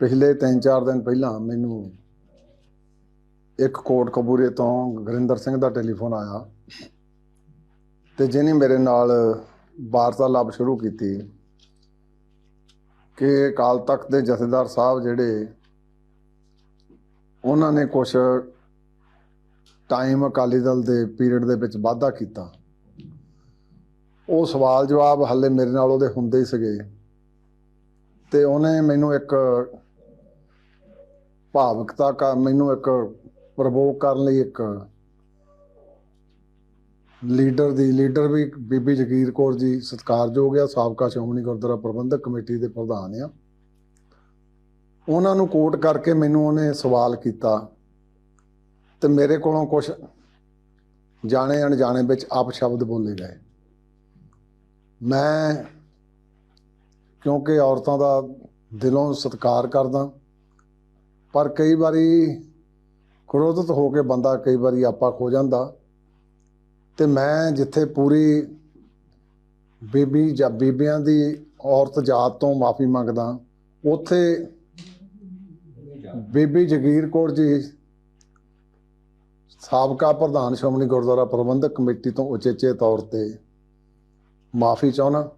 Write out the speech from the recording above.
ਪਿਛਲੇ 3-4 ਦਿਨ ਪਹਿਲਾਂ ਮੈਨੂੰ ਇੱਕ ਕੋਟ ਕਬੂਰੇ ਤੋਂ ਗੁਰਿੰਦਰ ਸਿੰਘ ਦਾ ਟੈਲੀਫੋਨ ਆਇਆ ਤੇ ਜਿਹਨੇ ਮੇਰੇ ਨਾਲ ਵਾਰਤਾਲਾਪ ਸ਼ੁਰੂ ਕੀਤੀ ਕਿ ਅਕਾਲ ਤਖਤ ਦੇ ਜਥੇਦਾਰ ਸਾਹਿਬ ਜਿਹੜੇ ਉਹਨਾਂ ਨੇ ਕੁਝ ਟਾਈਮ ਅਕਾਲੀ ਦਲ ਦੇ ਪੀਰੀਅਡ ਦੇ ਵਿੱਚ ਵਾਧਾ ਕੀਤਾ। ਉਹ ਸਵਾਲ ਜਵਾਬ ਹੱਲੇ ਮੇਰੇ ਨਾਲ ਉਹਦੇ ਹੁੰਦੇ ਹੀ ਸੀਗੇ ਤੇ ਉਹਨੇ ਮੈਨੂੰ ਇੱਕ ਭਾਵਕਤਾ ਕਾ ਮੈਨੂੰ ਇੱਕ ਪ੍ਰਵੋਕ ਕਰਨ ਲਈ ਇੱਕ ਲੀਡਰ ਦੀ ਲੀਡਰ ਵੀ ਬੀਬੀ ਜਗੀਰ ਕੌਰ ਜੀ ਸਤਿਕਾਰਯੋਗ ਆ, ਸਾਬਕਾ ਸ਼੍ਰੋਮਣੀ ਗੁਰਦੁਆਰਾ ਪ੍ਰਬੰਧਕ ਕਮੇਟੀ ਦੇ ਪ੍ਰਧਾਨ ਆ। ਉਹਨਾਂ ਨੂੰ ਕੋਟ ਕਰਕੇ ਮੈਨੂੰ ਉਹਨੇ ਸਵਾਲ ਕੀਤਾ ਤੇ ਮੇਰੇ ਕੋਲੋਂ ਕੁਝ ਜਾਣੇ ਅਣਜਾਣੇ ਵਿੱਚ ਆਪ ਸ਼ਬਦ ਬੋਲੇ ਗਏ। ਮੈਂ ਕਿਉਂਕਿ ਔਰਤਾਂ ਦਾ ਦਿਲੋਂ ਸਤਿਕਾਰ ਕਰਦਾ ਪਰ ਕਈ ਵਾਰੀ ਕ੍ਰੋਧਿਤ ਹੋ ਕੇ ਬੰਦਾ ਕਈ ਵਾਰੀ ਆਪਾ ਖੋ ਜਾਂਦਾ। ਤੇ ਮੈਂ ਜਿੱਥੇ ਪੂਰੀ ਬੀਬੀ ਜਾਂ ਬੀਬੀਆਂ ਦੀ ਔਰਤ ਜਾਤ ਤੋਂ ਮਾਫੀ ਮੰਗਦਾ, ਉੱਥੇ ਬੀਬੀ ਜਗੀਰ ਕੌਰ ਜੀ, ਸਾਬਕਾ ਪ੍ਰਧਾਨ ਸ਼੍ਰੋਮਣੀ ਗੁਰਦੁਆਰਾ ਪ੍ਰਬੰਧਕ ਕਮੇਟੀ ਤੋਂ ਉਚੇਚੇ ਤੌਰ ਤੇ ਮਾਫੀ ਚਾਹੁੰਦਾ।